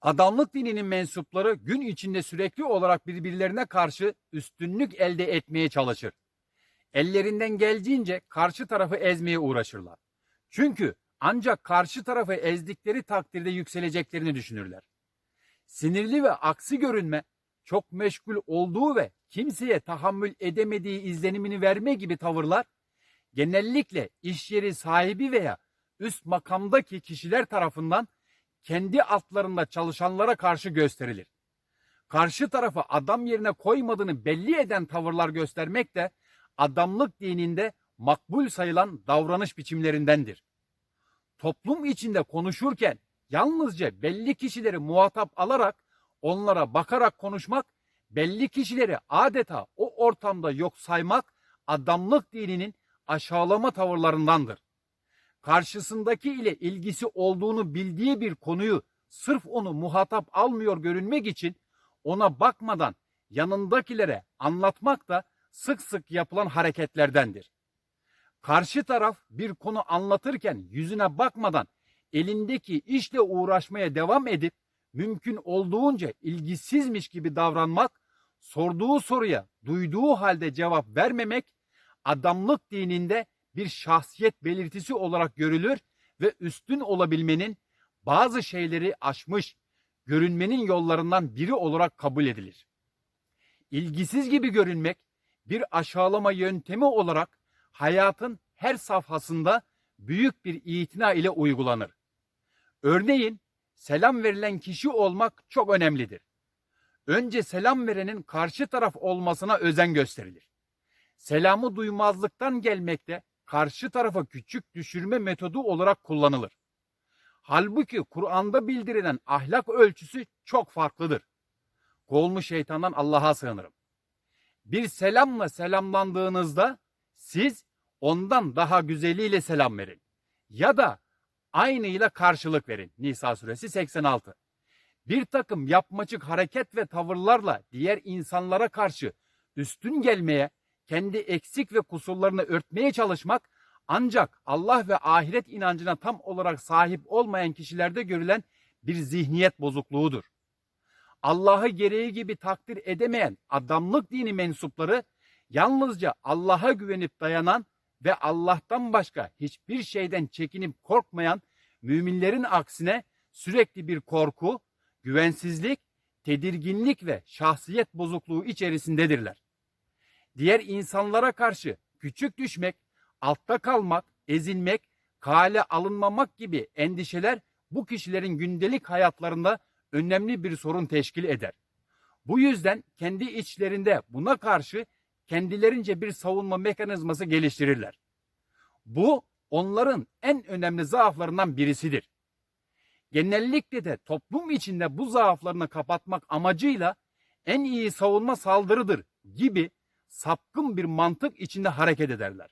Adamlık dininin mensupları gün içinde sürekli olarak birbirlerine karşı üstünlük elde etmeye çalışır. Ellerinden geldiğince karşı tarafı ezmeye uğraşırlar. Çünkü ancak karşı tarafı ezdikleri takdirde yükseleceklerini düşünürler. Sinirli ve aksi görünme, çok meşgul olduğu ve kimseye tahammül edemediği izlenimini verme gibi tavırlar, genellikle iş yeri sahibi veya üst makamdaki kişiler tarafından kendi altlarında çalışanlara karşı gösterilir. Karşı tarafı adam yerine koymadığını belli eden tavırlar göstermek de adamlık dininde makbul sayılan davranış biçimlerindendir. Toplum içinde konuşurken yalnızca belli kişileri muhatap alarak onlara bakarak konuşmak, belli kişileri adeta o ortamda yok saymak adamlık dininin aşağılama tavırlarındandır karşısındaki ile ilgisi olduğunu bildiği bir konuyu sırf onu muhatap almıyor görünmek için ona bakmadan yanındakilere anlatmak da sık sık yapılan hareketlerdendir. Karşı taraf bir konu anlatırken yüzüne bakmadan elindeki işle uğraşmaya devam edip mümkün olduğunca ilgisizmiş gibi davranmak, sorduğu soruya duyduğu halde cevap vermemek adamlık dininde bir şahsiyet belirtisi olarak görülür ve üstün olabilmenin bazı şeyleri aşmış, görünmenin yollarından biri olarak kabul edilir. İlgisiz gibi görünmek bir aşağılama yöntemi olarak hayatın her safhasında büyük bir itina ile uygulanır. Örneğin selam verilen kişi olmak çok önemlidir. Önce selam verenin karşı taraf olmasına özen gösterilir. Selamı duymazlıktan gelmekte karşı tarafa küçük düşürme metodu olarak kullanılır. Halbuki Kur'an'da bildirilen ahlak ölçüsü çok farklıdır. Kovulmuş şeytandan Allah'a sığınırım. Bir selamla selamlandığınızda siz ondan daha güzeliyle selam verin. Ya da aynıyla karşılık verin. Nisa suresi 86. Bir takım yapmacık hareket ve tavırlarla diğer insanlara karşı üstün gelmeye, kendi eksik ve kusurlarını örtmeye çalışmak ancak Allah ve ahiret inancına tam olarak sahip olmayan kişilerde görülen bir zihniyet bozukluğudur. Allah'ı gereği gibi takdir edemeyen adamlık dini mensupları yalnızca Allah'a güvenip dayanan ve Allah'tan başka hiçbir şeyden çekinip korkmayan müminlerin aksine sürekli bir korku, güvensizlik, tedirginlik ve şahsiyet bozukluğu içerisindedirler. Diğer insanlara karşı küçük düşmek, altta kalmak, ezilmek, kale alınmamak gibi endişeler bu kişilerin gündelik hayatlarında önemli bir sorun teşkil eder. Bu yüzden kendi içlerinde buna karşı kendilerince bir savunma mekanizması geliştirirler. Bu onların en önemli zaaflarından birisidir. Genellikle de toplum içinde bu zaaflarını kapatmak amacıyla en iyi savunma saldırıdır gibi sapkın bir mantık içinde hareket ederler.